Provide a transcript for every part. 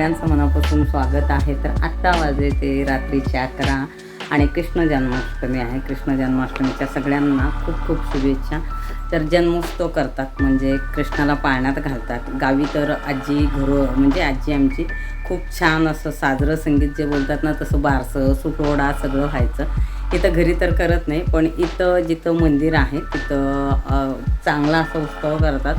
सगळ्यांचं मनापासून स्वागत आहे. तर आत्ता वाजे ते रात्रीचे अकरा आणि कृष्ण जन्माष्टमी आहे. कृष्ण जन्माष्टमीच्या सगळ्यांना खूप खूप शुभेच्छा. तर जन्मोत्सव करतात म्हणजे कृष्णाला पाळण्यात घालतात. गावी तर आजी घरो म्हणजे आजी आमची खूप छान असं साजरं संगीत जे बोलतात ना तसं बारसं सुटवडा सगळं व्हायचं. इथं घरी तर करत नाही पण इथं जिथं मंदिर आहे तिथं चांगला असा उत्सव करतात.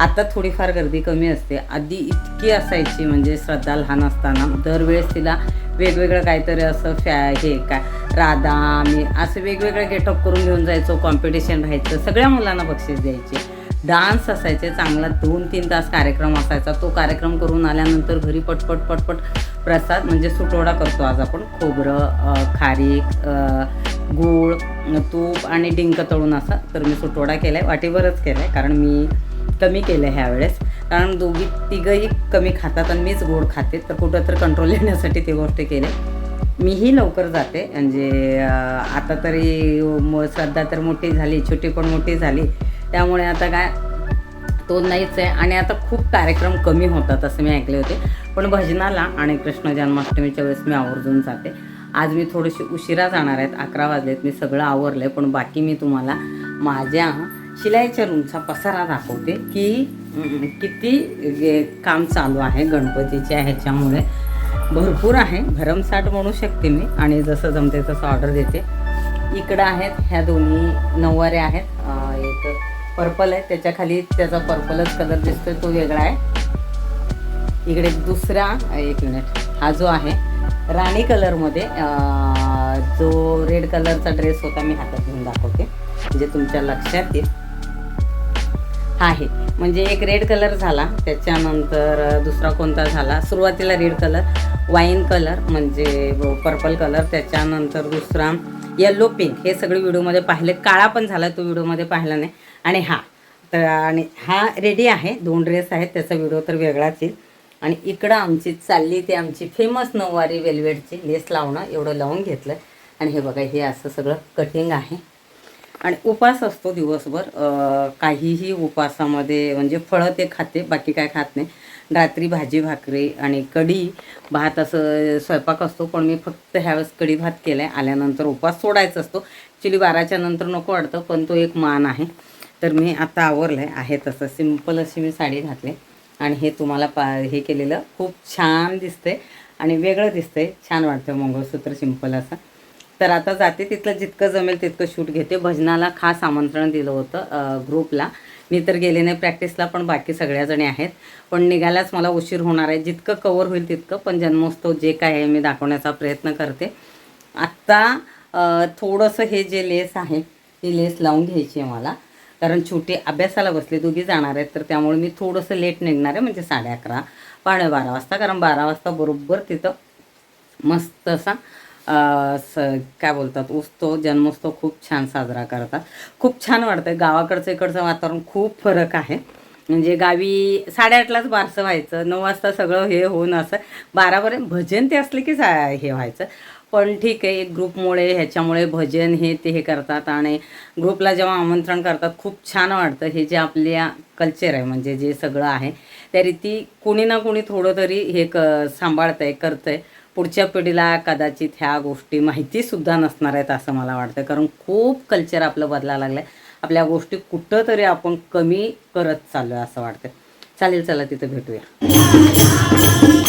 आता थोडीफार गर्दी कमी असते. आधी इतकी असायची म्हणजे श्रद्धा लहान असताना. दरवेळेस तिला वेगवेगळं काहीतरी असं फॅ हे काय राधा मी असं वेगवेगळं गेटअप करून घेऊन जायचो कॉम्पिटिशन राहायचं. सगळ्या मुलांना बक्षीस द्यायचे. डान्स असायचे चांगला दोन तीन तास कार्यक्रम असायचा. तो कार्यक्रम करून आल्यानंतर घरी पटपट पटपट प्रसाद म्हणजे सुटवडा करतो आज आपण. खोबरं खारीक गूळ तूप आणि डिंक तळून असा. तर मी सुटवडा केला आहे वाटीवरच केला आहे कारण मी कमी केलं आहे ह्यावेळेस कारण दोघी तिघंही कमी खातात आणि मीच गोड खाते. तर कुठं तर कंट्रोल येण्यासाठी ती गोष्ट केली. मीही लवकर जाते. म्हणजे आता तरी म श्रद्धा तर मोठी झाली. छोटी पण मोठी झाली. त्यामुळे आता काय तो नाहीच आहे. आणि आता खूप कार्यक्रम कमी होतात असं मी ऐकले होते. पण भजनाला आणि कृष्ण जन्माष्टमीच्या वेळेस मी आवर्जून जाते. आज मी थोडीशी उशिरा जाणार आहेत अकरा वाजलेत. मी सगळं आवरलं आहे पण बाकी मी तुम्हाला माझ्या शिलाईच्या रूमचा पसारा दाखवते की किती काम चालू आहे गणपतीच्या ह्याच्यामुळे. भरपूर आहे भरमसाठ म्हणू शकते मी. आणि जसं जमते तसं ऑर्डर देते. इकडं आहेत ह्या दोन्ही नऊवाऱ्या आहेत. एक पर्पल आहे त्याच्याखाली त्याचा पर्पलच कलर दिसतोय तो वेगळा आहे. इकडे दुसरा एक मिनिट हा जो आहे राणी कलरमध्ये जो रेड कलरचा ड्रेस होता मी हातात घेऊन दाखवते. म्हणजे तुमच्या लक्षात येईल. आहे. म्हणजे एक रेड कलर झाला त्याच्यानंतर दुसरा कोणता झाला? सुरुवातीला रेड कलर वाईन कलर म्हणजे पर्पल कलर त्याच्यानंतर दुसरा येल्लो पिंक हे सगळे व्हिडिओमध्ये पाहिले. काळा पण झाला तो व्हिडिओमध्ये पाहिला नाही. आणि हा तर आणि हा रेडी आहे. दोन ड्रेस आहेत त्याचा व्हिडिओ तर वेगळाच येईल. आणि इकडं आमची चालली ते आमची फेमस नऊवारी वेल्वेटची लेस लावणं एवढं लावून घेतलं. आणि हे बघा हे असं सगळं कटिंग आहे. आणि उपास असतो दिवसभर काहीही उपासामध्ये म्हणजे फळं ते खाते बाकी काय खात नाही. रात्री भाजी भाकरी आणि कढी भात असं स्वयंपाक असतो पण मी फक्त ह्यावेळेस कढी भात केला आहे आल्यानंतर उपास सोडायचा असतो. ॲक्च्युली बाराच्या नंतर नको वाटतं पण तो एक मान आहे. तर मी आता आवरलं आहे आहे तसं. सिंपल अशी मी साडी घातली. आणि हे तुम्हाला पा हे केलेलं खूप छान दिसते आणि वेगळं दिसतंय. छान वाटतं मंगळसूत्र सिंपल असं. तर आता जाते तिथलं जितकं जमेल तितकं शूट घेते. भजनाला खास आमंत्रण दिलं होतं ग्रुपला. मी तर गेले नाही प्रॅक्टिसला पण बाकी सगळ्याजणी आहेत. पण निघायलाच मला उशीर होणार आहे. जितकं कवर होईल तितकं पण जन्मोत्सव जे काय आहे मी दाखवण्याचा प्रयत्न करते. आत्ता थोडंसं हे जे लेस आहे ती लेस लावून घ्यायची आहे मला. कारण छोटी अभ्यासाला बसली दोघी जाणार आहेत. तर त्यामुळे मी थोडंसं लेट निघणार आहे म्हणजे साडे अकरा पावणे बारा वाजता. कारण बारा वाजता बरोबर तिथं मस्त असा स काय बोलतात उत्सव जन्मोत्सव खूप छान साजरा करतात. खूप छान वाटतं गावाकडचं इकडचं वातावरण खूप फरक आहे. म्हणजे गावी साडेआठलाच बारसं व्हायचं नऊ वाजता सगळं हे होऊन असं बारापर्यंत भजन ते असले की सा हे व्हायचं. पण ठीक आहे एक ग्रुपमुळे ह्याच्यामुळे भजन हे ते हे करतात आणि ग्रुपला जेव्हा आमंत्रण करतात खूप छान वाटतं. हे जे आपल्या कल्चर आहे म्हणजे जे सगळं आहे त्या रीती कोणी ना कोणी थोडं तरी हे क सांभाळतं आहे करतं आहे पुढच्या पिढीला कदाचित ह्या गोष्टी माहितीसुद्धा नसणार आहेत असं मला वाटतं कारण खूप कल्चर आपलं बदलायला लागलं आहे आपल्या गोष्टी कुठं तरी आपण कमी करत चाललो आहे असं वाटतं चालेल चला तिथं भेटूया.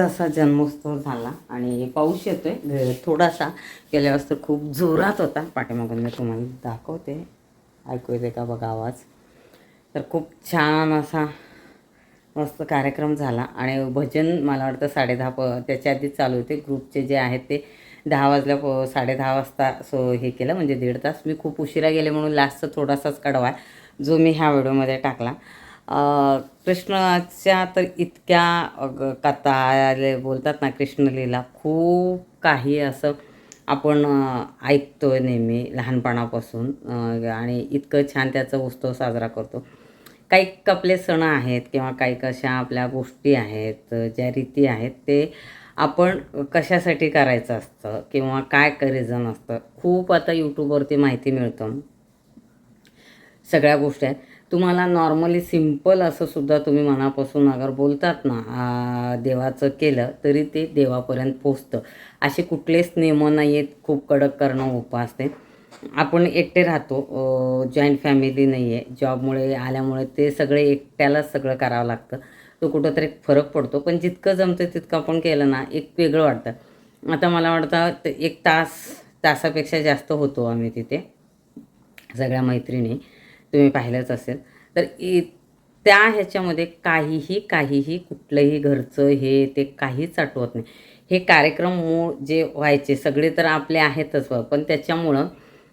मस्त असा जन्मोत्सव झाला आणि पाऊस येतोय. आहे थोडासा गेल्या वाजता तर खूप जोरात होता. पाठीमागून मी तुम्हाला दाखवते. ऐकू येते का बघा आवाज? तर खूप छान असा मस्त कार्यक्रम झाला आणि भजन मला वाटतं साडे दहा प त्याच्या आधीच चालू होते. ग्रुपचे जे आहेत ते दहा वाजल्या प साडे दहा वाजता सो हे केलं म्हणजे दीड तास. मी खूप उशिरा गेले म्हणून लास्टचा थोडासाच कडवा आहे जो मी ह्या व्हिडिओमध्ये टाकला. कृष्णाच्या तर इतक्या कथा बोलतात ना कृष्णलीला खूप काही असं आपण ऐकतो आहे नेहमी लहानपणापासून आणि इतकं छान त्याचा उत्सव साजरा करतो. काही कपले सण आहेत किंवा काही कशा आपल्या गोष्टी आहेत ज्या रीती आहेत ते आपण कशासाठी करायचं असतं किंवा काय रिझन असतं खूप आता यूट्यूबवरती माहिती मिळतं. सगळ्या गोष्टी आहेत. तुम्हाला नॉर्मली सिंपल असं सुद्धा तुम्ही मनापासून अगर बोलतात ना देवाचं केलं तरी ते देवापर्यंत पोचतं. असे कुठलेच नियम नाही आहेत खूप कडक करणं उपास ते आपण एकटे राहतो जॉईंट फॅमिली नाही आहे जॉबमुळे आल्यामुळे ते सगळे एकट्यालाच सगळं करावं लागतं. तो कुठंतरी फरक पडतो. पण जितकं जमतं तितकं आपण केलं ना एक वेगळं वाटतं. आता मला वाटतं एक तास तासापेक्षा जास्त होतो आम्ही तिथे सगळ्या मैत्रिणी. तुम्ही पाहिलंच असेल. तर इ त्या ह्याच्यामध्ये काहीही काहीही कुठलंही घरचं हे ते काहीच आठवत नाही. हे कार्यक्रम मूळ जे व्हायचे सगळे तर आपले आहेतच पण त्याच्यामुळं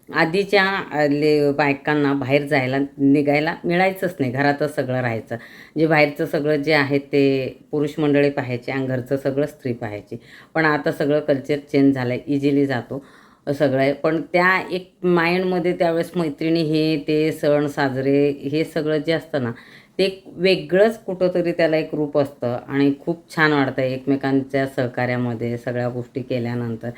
आधीच्या ले बायकांना बाहेर जायला निघायला मिळायचंच नाही. घरातच सगळं राहायचं. जे बाहेरचं सगळं जे आहे ते पुरुष मंडळी पाहायचे आणि घरचं सगळं स्त्री पाहायची. पण आता सगळं कल्चर चेंज झालं आहे इझिली जातो. सगळं आहे. पण त्या एक माइंडमध्ये त्यावेळेस मैत्रिणी हे ते सण साजरे हे सगळं जे असतं ना ते एक वेगळंच कुठंतरी त्याला एक रूप असतं. आणि खूप छान वाटतं एकमेकांच्या सहकार्यामध्ये सगळ्या गोष्टी केल्यानंतर.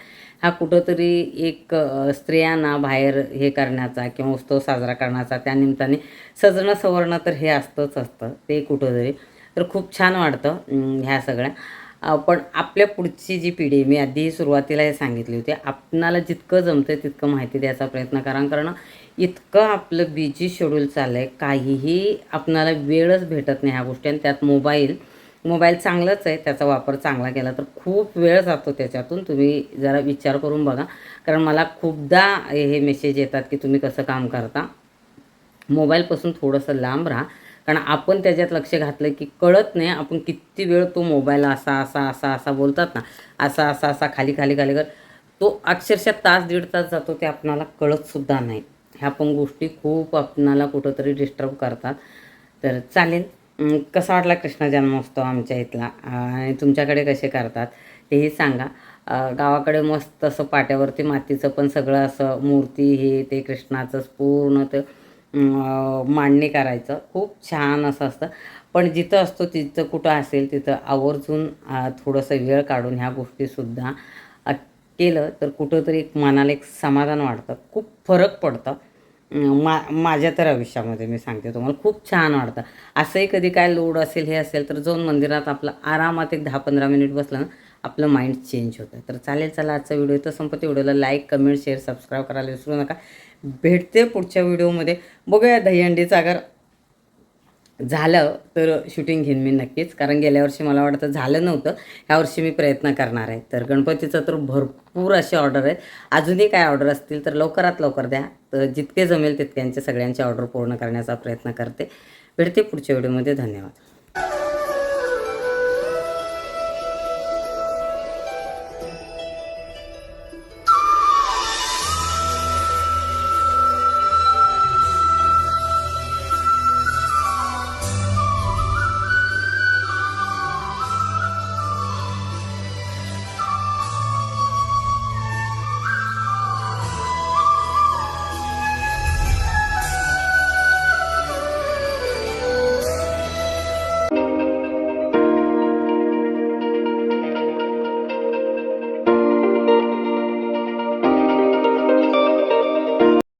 हा कुठंतरी एक स्त्रियांना बाहेर हे करण्याचा किंवा उत्सव साजरा करण्याचा त्या निमित्ताने सजणं सवरणं तर हे असतंच असतं. ते कुठंतरी. तर खूप छान वाटतं ह्या सगळ्या. पण आपल्या पुढची जी पिढी मी आधी सुरुवातीला हे सांगितली होती आपणाला जितकं जमतं तितकं माहिती द्यायचा प्रयत्न करा. कारण इतकं आपलं बिजी शेड्यूल चाललं आहे काहीही आपणाला वेळच भेटत नाही ह्या गोष्टी. आणि त्यात मोबाईल मोबाईल चांगलंच आहे त्याचा वापर चांगला केला तर खूप वेळ जातो त्याच्यातून. तुम्ही जरा विचार करून बघा. कारण मला खूपदा हे मेसेज येतात की तुम्ही कसं काम करता. मोबाईलपासून थोडंसं लांब राहा. कारण आपण त्याच्यात लक्ष घातलं की कळत नाही आपण किती वेळ तो मोबाईल असा असा असा असा बोलतात ना असा असा असा खाली खाली खाली कर तो अक्षरशः तास दीड तास जातो ते आपणाला कळतसुद्धा नाही. ह्या पण गोष्टी खूप आपणाला कुठंतरी डिस्टर्ब करतात. तर चालेल. कसा वाटला कृष्ण जन्मोत्सव आमच्या इथला? आणि तुमच्याकडे कसे करतात? तेही सांगा. गावाकडे मस्त असं पाट्यावरती मातीचं पण सगळं असं मूर्ती हे ते कृष्णाचंच पूर्ण ते मांडणी करायचं. खूप छान असं असतं. पण जिथं असतो तिथं कुठं असेल तिथं आवर्जून थोडंसं वेळ काढून ह्या गोष्टीसुद्धा केलं तर कुठंतरी एक मनाला एक समाधान वाटतं खूप फरक पडतं. मा माझ्या तर आयुष्यामध्ये मी सांगते तुम्हाला खूप छान वाटतं असंही कधी काय लोड असेल हे असेल तर जाऊन मंदिरात आपलं आरामात एक दहा पंधरा मिनिट बसलं ना आपलं माइंड चेंज होतं. तर चालेल चला आजचा व्हिडिओ तर संपत्ती व्हिडिओला लाईक कमेंट शेअर सबस्क्राईब करायला विसरू नका. भेटते पुढच्या व्हिडिओमध्ये. बघूया दहीहंडीचं अगर झालं तर शूटिंग घेईन मी नक्कीच. कारण गेल्या वर्षी मला वाटतं झालं नव्हतं. यावर्षी मी प्रयत्न करणार आहे. तर गणपतीचं तर भरपूर असे ऑर्डर आहेत अजूनही काय ऑर्डर असतील तर लवकरात लवकर द्या. तर जितके जमेल तितक्यांचे सगळ्यांचे ऑर्डर पूर्ण करण्याचा प्रयत्न करते. भेटते पुढच्या व्हिडिओमध्ये. धन्यवाद.